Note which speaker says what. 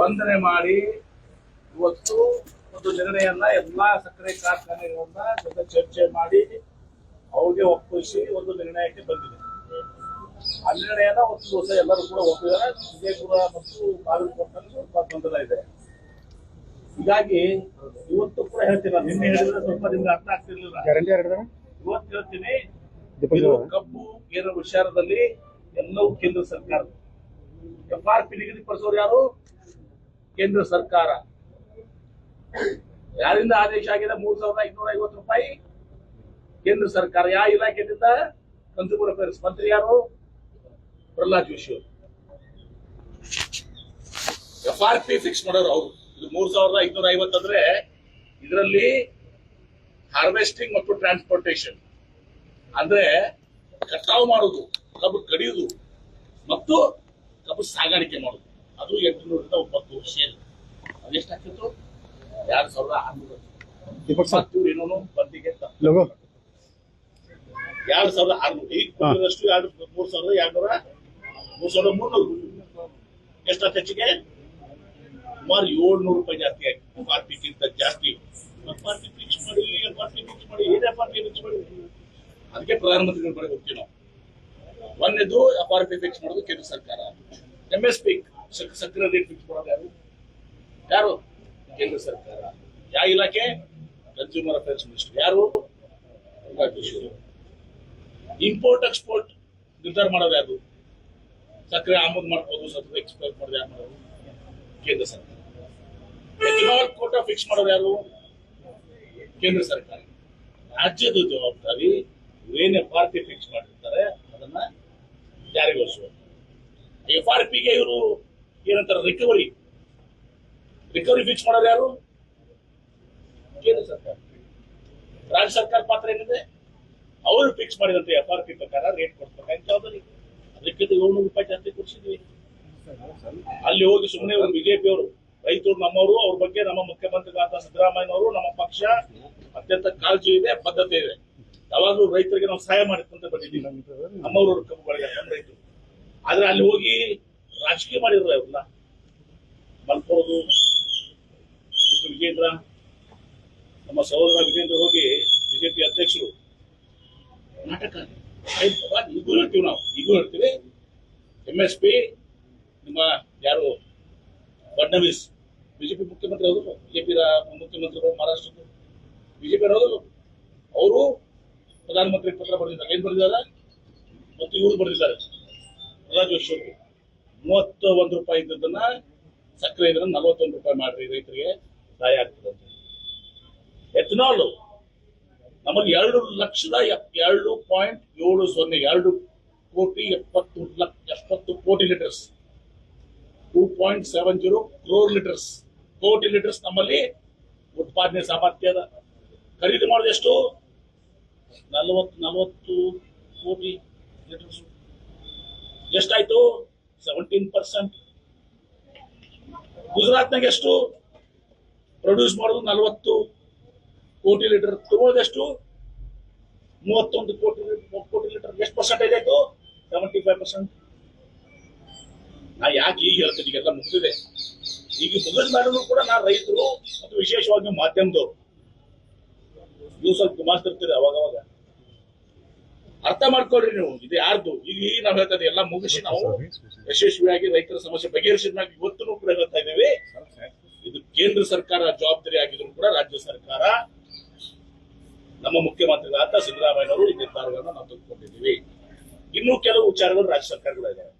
Speaker 1: ಸ್ಪಂದನೆ ಮಾಡಿ ಇವತ್ತು ಒಂದು ನಿರ್ಣಯನ್ನ ಎಲ್ಲಾ ಸಕ್ಕರೆ ಕಾರ್ಖಾನೆಗಳನ್ನ ಜೊತೆ ಚರ್ಚೆ ಮಾಡಿ ಅವ್ರಿಗೆ ಒಪ್ಪಿಸಿ ಒಂದು ನಿರ್ಣಯಕ್ಕೆ ಬಂದಿದೆ. ಆ ನಿರ್ಣಯನ ಒಂದು ದಿವಸ ಎಲ್ಲರೂ ಕೂಡ ಒಪ್ಪಿದ್ದಾರೆ. ವಿಜಯಪುರ ಮತ್ತು ಬಾಗಲಕೋಟೆನಲ್ಲಿ ಸ್ವಲ್ಪ ಗೊಂದಲ ಇದೆ. ಹೀಗಾಗಿ ಇವತ್ತು ಕೂಡ ಹೇಳ್ತೀನಿ ನಾನು. ನಿನ್ನೆ ಹೇಳಿದ್ರೆ ಸ್ವಲ್ಪ ನಿಮ್ಗೆ ಅರ್ಥ ಆಗ್ತಿರ್ಲಿಲ್ಲ. ಇವತ್ತು ಹೇಳ್ತೀನಿ? ಕಬ್ಬು ಏನೋ ವಿಚಾರದಲ್ಲಿ ಎಲ್ಲವೂ ಕೇಂದ್ರ ಸರ್ಕಾರ ಎಫ್ ಆರ್ ಪಿ ನಿಗದಿಪಡಿಸೋರು ಯಾರು? ಕೇಂದ್ರ ಸರ್ಕಾರ. ಯಾರಿಂದ ಆದೇಶ ಆಗಿದೆ ಮೂರ್ ಸಾವಿರದ ಐನೂರ ಐವತ್ತು ರೂಪಾಯಿ ಕೇಂದ್ರ ಸರ್ಕಾರ, ಯಾವ ಇಲಾಖೆಯಿಂದ? Consumer affairs. ಮಂತ್ರಿ ಯಾರು? ಪ್ರಹ್ಲಾದ್ ಜೋಶಿ ಅವರು. ಎಫ್ ಆರ್ ಪಿ ಫಿಕ್ಸ್ ಮಾಡೋರು ಅವರು. ಇದು ಮೂರ್ ಸಾವಿರದ ಐನೂರ ಐವತ್ತಂದ್ರೆ ಇದರಲ್ಲಿ ಹಾರ್ವೆಸ್ಟಿಂಗ್ ಮತ್ತು ಟ್ರಾನ್ಸ್ಪೋರ್ಟೇಷನ್ ಅಂದ್ರೆ ಕಟಾವು ಮಾಡುದು, ಕಬ್ಬು ಕಡಿಯುದು ಮತ್ತು ಕಬ್ಬು ಸಾಗಾಣಿಕೆ ಮಾಡುದು. ಅದು ಎಂಟುನೂರಿಂದ ಒಂಬತ್ತು ಶೇರ್ ಅದೆಷ್ಟಾಗ್ತಿತ್ತು ಎರಡ್ ಸಾವಿರದ ಆರ್ನೂರು.
Speaker 2: ದೀಪಕ್
Speaker 1: ಏನೋ ಬಂದಿಗೆ ಎರಡ್ ಸಾವಿರದ ಆರ್ನೂರು. ಈಗ ಕೊಟ್ಟಿರೋದಷ್ಟು ಎರಡು ಮೂರ್ ಸಾವಿರದ ಎರಡ್ನೂರ ಮೂರ್ ಸಾವಿರದ ಮೂರ್ನೂರು ಎಷ್ಟಾಯ್ತು ಹೆಚ್ಚಿಗೆ? ಸುಮಾರು ಏಳ್ನೂರು ರೂಪಾಯಿ ಜಾಸ್ತಿ ಆಯ್ತು. ಎಫ್ ಆರ್ ಜಾಸ್ತಿ. ಎಫ್ ಆರ್ ಪಿ ಫಿಕ್ಸ್ ಮಾಡಿ ಎಫ್ ಆರ್ ಪಿ ಫಿಕ್ಸ್ ಮಾಡಿ ಏನ್ ಎಫ್ ಆರ್ ಪಿ ಫಿಕ್ಸ್ ಮಾಡಿ. ಅದಕ್ಕೆ ಪ್ರಧಾನಮಂತ್ರಿಗಳ ಬಳಿ ಹೋಗ್ತೀವಿ ನಾವು. ಒಂದೇದು ಎಫ್ ಆರ್ ಪಿ ಫಿಕ್ಸ್ ಮಾಡೋದು ಕೇಂದ್ರ ಸರ್ಕಾರ. ಎಂ ಎಸ್ ಪಿ ಸಕ್ಕರೆ ರೇಟ್ ಫಿಕ್ಸ್ ಮಾಡೋದು ಯಾರು? ಕೇಂದ್ರ ಸರ್ಕಾರ. ಯಾವ ಇಲಾಖೆ? ಕನ್ಸ್ಯೂಮರ್ ಅಫೇರ್ಸ್ ಮಿನಿಸ್ಟರ್ ಯಾರು? ಇಂಪೋರ್ಟ್ ಎಕ್ಸ್ಪೋರ್ಟ್ ನಿರ್ಧಾರ ಮಾಡೋದು ಯಾರು? ಸಕ್ಕರೆ ಆಮದು ಮಾಡ್ಬೋದು, ಸಕ್ಕರೆ ಎಕ್ಸ್ಪೋರ್ಟ್ ಮಾಡೋದು ಯಾರು ಮಾಡೋದು? ಕೇಂದ್ರ ಸರ್ಕಾರ. ಕೋಟಾ ಫಿಕ್ಸ್ ಮಾಡೋದು ಯಾರು? ಕೇಂದ್ರ ಸರ್ಕಾರ. ರಾಜ್ಯದ ಜವಾಬ್ದಾರಿ ಏನೇ ಪಾರ್ಟಿ ಫಿಕ್ಸ್ ಮಾಡಿರ್ತಾರೆ, ಅದನ್ನ ಜಾರಿಗೊಳಿಸುವುದು ಎಫ್ ಆರ್ ಪಿಗೆ ಇವರು ಏನಂತಾರೆ ರಿಕವರಿ ರಿಕವರಿ ಫಿಕ್ಸ್ ಮಾಡೋರು ಯಾರು? ಕೇಂದ್ರ ಸರ್ಕಾರ. ರಾಜ್ಯ ಸರ್ಕಾರ ಪಾತ್ರ ಏನಿದೆ? ಅವರು ಫಿಕ್ಸ್ ಮಾಡಿದಂತೆ ಎಫ್ ಆರ್ ಪಿ ಪ್ರಕಾರ ರೇಟ್ ಕೊಡ್ಬೇಕಾಗಿ ಅದಕ್ಕಿಂತ ಏಳ್ನೂರು ರೂಪಾಯಿ ಜಾಸ್ತಿ ಕೊಡಿಸಿದ್ವಿ ಅಲ್ಲಿ ಹೋಗಿ ಸುಮ್ಮನೆ ಅವರು ಬಿಜೆಪಿ ಅವರು, ರೈತರು ನಮ್ಮವರು, ಅವ್ರ ಬಗ್ಗೆ ನಮ್ಮ ಮುಖ್ಯಮಂತ್ರಿಗಳಾದ ಸಿದ್ದರಾಮಯ್ಯನವರು, ನಮ್ಮ ಪಕ್ಷ ಅತ್ಯಂತ ಕಾಳಜಿ ಇದೆ, ಬದ್ಧತೆ ಇದೆ. ಯಾವಾಗಲೂ ರೈತರಿಗೆ ನಾವು ಸಹಾಯ ಮಾಡಿಕೊಂತ ಬಂದಿದ್ದೀವಿ. ನಮ್ಮವರು ನಮ್ಮ ರೈತರು. ಆದ್ರೆ ಅಲ್ಲಿ ಹೋಗಿ ರಾಜಕೀಯ ಮಾಡಿದ್ರು ಅವ್ರನ್ನ ಮಲ್ಕೋದು ಮಿಸ್ಟರ್ ವಿಜೇಂದ್ರ, ನಮ್ಮ ಸಹೋದರ ವಿಜೇಂದ್ರ ಹೋಗಿ ಬಿಜೆಪಿ ಅಧ್ಯಕ್ಷರು, ನಾಟಕ ಈಗೂ ಹೇಳ್ತೀವಿ ನಾವು ಈಗೂ ಹೇಳ್ತೀವಿ. ಎಂ ಎಸ್ ಪಿ ನಿಮ್ಮ ಯಾರು ಫಡ್ನವೀಸ್ ಬಿಜೆಪಿ ಮುಖ್ಯಮಂತ್ರಿ ಹೌದು ಬಿಜೆಪಿ ಮುಖ್ಯಮಂತ್ರಿಗಳು, ಮಹಾರಾಷ್ಟ್ರದ್ದು. ಬಿಜೆಪಿ ಹೌದು ಅವರು ಪ್ರಧಾನಮಂತ್ರಿ ಪತ್ರ ಬರೆದಿದ್ದಾರೆ. ಏನ್ ಬರೆದಿದ್ದಾರೆ? ಮತ್ತು ಇವರು ಬರೆದಿದ್ದಾರೆ. ಪ್ರಹ್ಲಾದ್ ಜೋಶಿ ಅವರು ಮೂವತ್ತ ಒಂದು ರೂಪಾಯಿ ಇದ್ದದನ್ನ ಸಕ್ಕರೆ ಇದ್ರನ್ನ ನಲವತ್ತೊಂದು ರೂಪಾಯಿ ಮಾಡ್ರಿ ರೈತರಿಗೆ ಸಹಾಯ ಆಗ್ತದೆ ಅಂತ ಎಥನಾಲ್ ನಮ್ಮಲ್ಲಿ ಎರಡು ಲಕ್ಷದ ಎರಡು ಪಾಯಿಂಟ್ ಏಳು ಸೊನ್ನೆ, ಎರಡು ಕೋಟಿ ಎಪ್ಪತ್ತು ಲಕ್ಷ ಎಪ್ಪತ್ತು ಕೋಟಿ litres. Two point seven zero crore litres. ಕೋಟಿ ಲೀಟರ್ಸ್ ನಮ್ಮಲ್ಲಿ ಉತ್ಪಾದನೆ ಸಾಮರ್ಥ್ಯ ಅದ. ಖರೀದಿ ಮಾಡೋದು ಎಷ್ಟು? ನಲವತ್ತು ನಲವತ್ತು ಕೋಟಿ ಲೀಟರ್ಸ್. ಎಷ್ಟಾಯ್ತು? Seventeen percent. ಗುಜರಾತ್ನಾಗ ಎಷ್ಟು? ಪ್ರೊಡ್ಯೂಸ್ ಮಾಡೋದು ನಲವತ್ತು ಕೋಟಿ ಲೀಟರ್ ತಗೊಳ್ಳೋದೆಷ್ಟು ಮೂವತ್ತೊಂದು ಕೋಟಿ ಕೋಟಿ ಲೀಟರ್. ಎಷ್ಟು ಪರ್ಸೆಂಟೇಜ್ ಆಯ್ತು? Seventy five percent. ನಾ ಯಾಕೆ ಈಗ ಹೇಳ್ತೀನಿ? ಈಗೆಲ್ಲ ಮುಗಿದಿದೆ. ಈಗ ಮುಗಿದ ಮೇಲೂ ಕೂಡ ನಾ ರೈತರು ಮತ್ತು ವಿಶೇಷವಾಗಿ ಮಾಧ್ಯಮದವರು. ನೀವು ಸ್ವಲ್ಪ ಗುಮಾಸ್ತಿರ್ತೀರಿ ಅವಾಗ ಅವಾಗ ಅರ್ಥ ಮಾಡ್ಕೊಳ್ರಿ ನೀವು. ಇದು ಯಾರ್ದು? ಈಗ ಈಗ ನಾವು ಹೇಳ್ತಾ ಎಲ್ಲ ಮುಗಿಸಿ ನಾವು ಯಶಸ್ವಿಯಾಗಿ ರೈತರ ಸಮಸ್ಯೆ ಬಗೆಹರಿಸಿದ ಮ್ಯಾಗ ಇವತ್ತು ಕೂಡ ಹೇಳ್ತಾ ಇದ್ದೀವಿ. ಇದು ಕೇಂದ್ರ ಸರ್ಕಾರ ಜವಾಬ್ದಾರಿ ಆಗಿದ್ರು ಕೂಡ ರಾಜ್ಯ ಸರ್ಕಾರ ನಮ್ಮ ಮುಖ್ಯಮಂತ್ರಿಗಳಾದ ಸಿದ್ದರಾಮಯ್ಯನವರು ಈ ನಿರ್ಧಾರಗಳನ್ನು ನಾವು ತೆಗೆದುಕೊಂಡಿದ್ದೀವಿ. ಇನ್ನೂ ಕೆಲವು ವಿಚಾರಗಳು ರಾಜ್ಯ ಸರ್ಕಾರಗಳು ಇದ್ದಾವೆ